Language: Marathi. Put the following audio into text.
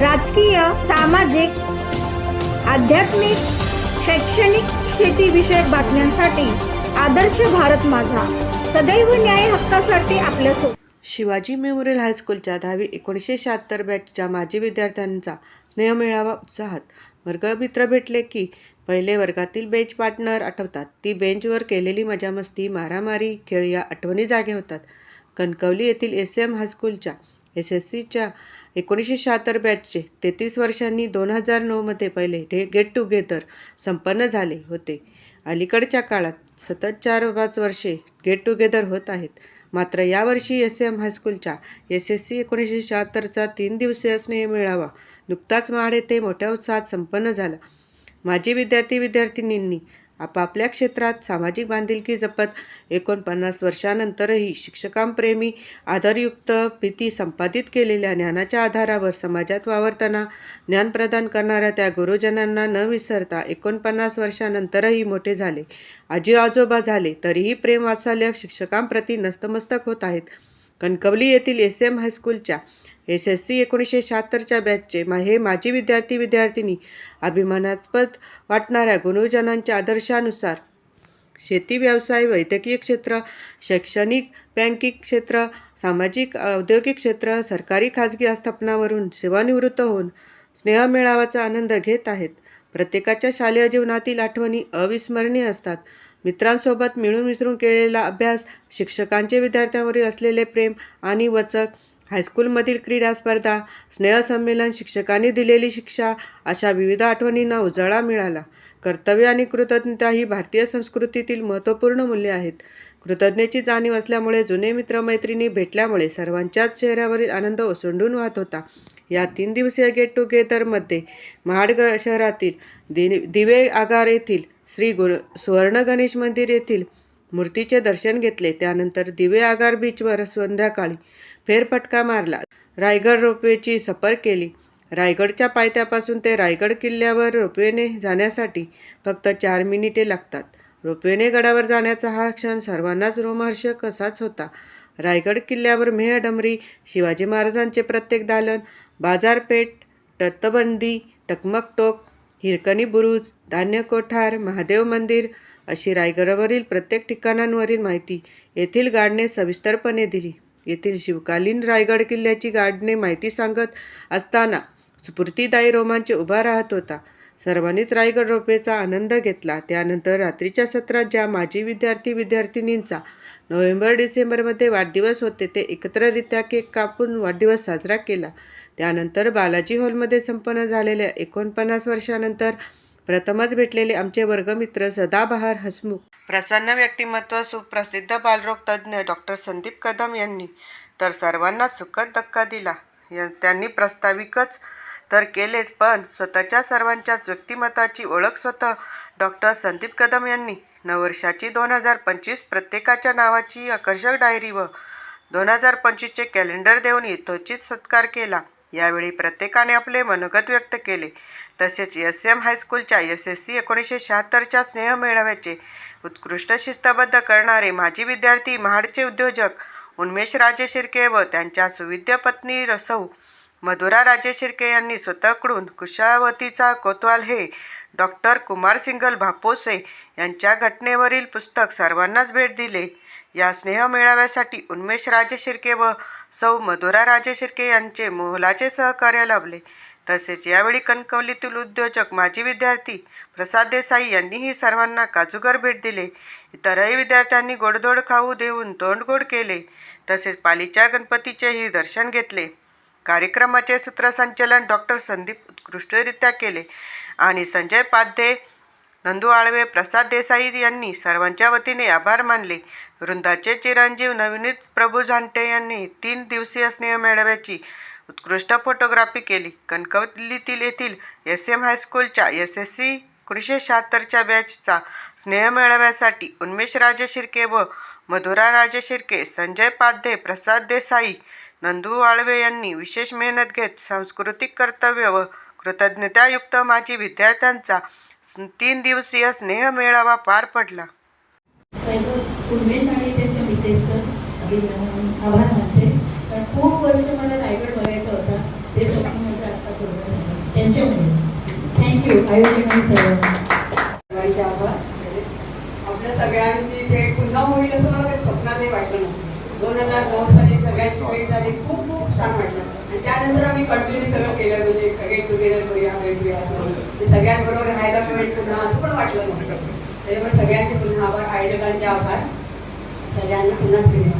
राजकीय सामाजिक आध्यात्मिक शैक्षणिक शेतीविषयक बातम्यांसाठी आदर्श भारत माझा. सदैव न्याय हक्कासाठी आपल्यासोबत. शिवाजी मेमोरियल हायस्कूलच्या दहावी एकोणीसशे शहात्तर बॅचच्या माजी विद्यार्थ्यांचा स्नेहमेळावा उत्साहात. वर्गमित्र भेटले की पहिले वर्गातील बेंच पार्टनर आठवतात. ती बेंचवर केलेली मजामस्ती मारामारी खेळ या आठवणी जागे होतात. कणकवली येथील एस एम हायस्कूलच्या एस एस सीच्या एकोणीसशे शहात्तर बॅचचे तेहतीस वर्षांनी दोन हजार नऊमध्ये पहिले डे गेट टुगेदर संपन्न झाले होते. अलीकडच्या काळात सतत चार पाच वर्षे गेट टुगेदर होत आहेत. मात्र यावर्षी एस एम हायस्कूलच्या एस एस सी एकोणीसशे शहात्तरचा तीन दिवसीय स्नेह मिळावा नुकताच महाड येथे मोठ्या उत्साहात संपन्न झाला. माजी विद्यार्थी विद्यार्थिनींनी आपापल्या क्षेत्रात सामाजिक बांधिलकी जपत एकोणपन्नास वर्षानंतरही शिक्षकांप्रेमी आधारयुक्त भीती संपादित केलेल्या ज्ञानाच्या आधारावर समाजात वावरताना ज्ञान प्रदान करणाऱ्या त्या गुरुजनांना न विसरता एकोणपन्नास वर्षानंतरही मोठे झाले. आजी आजोबा झाले तरीही प्रेम वात्सल्य शिक्षकांप्रती नस्तमस्तक होत आहेत. कणकवली येथील एस एम हायस्कूलच्या एस एस सी एकोणीसशे शहात्तरच्या बॅचचे मा हे माजी विद्यार्थी विद्यार्थिनी अभिमानास्पद वाटणाऱ्या गुरुजनांच्या आदर्शानुसार शेती व्यवसाय वैद्यकीय क्षेत्र शैक्षणिक बँकिंग क्षेत्र सामाजिक औद्योगिक क्षेत्र सरकारी खाजगी आस्थापनावरून सेवानिवृत्त होऊन स्नेहमेळावाचा आनंद घेत आहेत. प्रत्येकाच्या शालेय जीवनातील आठवणी अविस्मरणीय असतात. मित्रांसोबत मिळून मिसळून केलेला अभ्यास शिक्षकांचे विद्यार्थ्यांवरील असलेले प्रेम आणि वचक हायस्कूलमधील क्रीडा स्पर्धा स्नेहसंमेलन शिक्षकांनी दिलेली शिक्षा अशा विविध आठवणींना उजाळा मिळाला. कर्तव्य आणि कृतज्ञता ही भारतीय संस्कृतीतील महत्त्वपूर्ण मूल्ये आहेत. कृतज्ञतेची जाणीव असल्यामुळे जुने मित्रमैत्रिणी भेटल्यामुळे सर्वांच्याच चेहऱ्यावरील आनंद ओसंडून वाहत होता. या तीन दिवसीय गेट टुगेदरमध्ये महाड शहरातील दि दिवे आगार येथील श्री गुण सुवर्ण गणेश मंदिर येथील मूर्तीचे दर्शन घेतले. त्यानंतर दिवे आगार बीचवर संध्याकाळी फेरफटका मारला. रायगड रोपवेची सफर केली. रायगडच्या पायथ्यापासून ते रायगड किल्ल्यावर रोपवेने जाण्यासाठी फक्त चार मिनिटे लागतात. रोपवेने गडावर जाण्याचा हा क्षण सर्वांनाच रोमहर्ष असाच होता. रायगड किल्ल्यावर मेहडमरी शिवाजी महाराजांचे प्रत्येक दालन बाजारपेठ तटबंदी टकमक टोक हिरकणी बुरुज धान्य कोठार महादेव मंदिर अशी रायगडावरील प्रत्येक ठिकाणांवरील माहिती येथील गाडने सविस्तरपणे दिली. येथील शिवकालीन रायगड किल्ल्याची गाडने माहिती सांगत असताना स्फूर्तीदायी रोमांच उभा राहत होता. सर्वांनीच रायगड रोपेचा आनंद घेतला. त्यानंतर रात्रीच्या सत्रात ज्या माजी विद्यार्थी विद्यार्थिनींचा नोव्हेंबर डिसेंबरमध्ये वाढदिवस होते ते एकत्ररित्या केक कापून वाढदिवस साजरा केला. त्यानंतर बालाजी हॉलमध्ये संपन्न झालेल्या एकोणपन्नास वर्षानंतर प्रथमच भेटलेले आमचे वर्गमित्र सदाबहार हसमुख. प्रसन्न व्यक्तिमत्व सुप्रसिद्ध बालरोग तज्ज्ञ डॉक्टर संदीप कदम यांनी तर सर्वांना सुखद धक्का दिला. या- त्यांनी प्रस्ताविकच तर केलेच पण स्वतःच्या सर्वांच्याच व्यक्तिमत्वाची ओळख स्वतः डॉक्टर संदीप कदम यांनी. नववर्षाची दोन हजार पंचवीस प्रत्येकाच्या नावाची आकर्षक डायरी व दोन हजार पंचवीसचे कॅलेंडर देऊन यथोचित सत्कार केला. यावेळी प्रत्येकाने आपले मनोगत व्यक्त केले. तसेच एस एम हायस्कूलच्या एस एस सी एकोणीसशे शहात्तरच्या स्नेह मेळाव्याचे उत्कृष्ट शिस्तबद्ध करणारे माजी विद्यार्थी महाडचे उद्योजक उन्मेष राजे शिर्के व त्यांच्या सुविद्य पत्नी रसौ मधुरा राजे शिर्के यांनी स्वतःकडून कुशावतीचा कोतवाल हे डॉक्टर कुमार सिंगल भापोसे यांच्या घटनेवरील पुस्तक सर्वांनाच भेट दिले. या स्नेह मेळाव्यासाठी उन्मेष राजे शिर्के व सौ मधुरा राजे शिर्के यांचे मोलाचे सहकार्य लाभले. तसेच यावेळी कणकवलीतील उद्योजक माजी विद्यार्थी प्रसाद देसाई यांनीही सर्वांना काजूगर भेट दिले. इतरही विद्यार्थ्यांनी गोडधोड खाऊ देऊन तोंडगोड केले. तसेच पालीच्या गणपतीचेही दर्शन घेतले. कार्यक्रमाचे सूत्रसंचलन डॉक्टर संदीप उत्कृष्टरित्या केले आणि संजय पाध्ये नंदू आळवे प्रसाद देसाई यांनी सर्वांच्या वतीने आभार मानले. वृंदाचे चिरंजीव नवनीत प्रभू झांटे यांनी तीन दिवसीय स्नेह मेळाव्याची उत्कृष्ट फोटोग्राफी केली. कणकवलीतील येथील एस एम हायस्कूलच्या एस एस सी एकोणीसशे शहात्तरच्या बॅचचा स्नेह मेळाव्यासाठी उन्मेष राजे शिर्के व मधुरा राजे शिर्के संजय पाध्ये प्रसाद देसाई नंदू आळवे यांनी विशेष मेहनत घेत सांस्कृतिक कर्तव्य व कृतज्ञतायुक्त माजी विद्यार्थ्यांचा तीन दिवसीय स्नेह मेळावा पार पडला. पहिलं उन्मेष आणि त्यांच्या मिसेसचं अभिनंदन आभार मानते. कारण खूप वर्ष मला रायगड बघायचा होता. ते स्वप्न माझं आता पूर्ण त्यांच्यामुळे थँक्यू आभार आपल्या सगळ्यांची भेट पुन्हा होईल असं मला काही स्वप्नातही वाटलं नव्हतं. दोन हजार नऊ साली सगळ्यांची भेट झाली खूप खूप छान वाटलं. आणि त्यानंतर आम्ही कंटिन्यू सगळं केलं म्हणजे गेट टुगेदर करूया भेटूया असं. सगळ्यांबरोबर राहायला मिळेल पुन्हा असं पण वाटलं नव्हतं त्याच्यामुळे सगळ्यांचे पुन्हा आभार आयोजकांचे आभार. सगळ्यांना पुन्हा भेटूया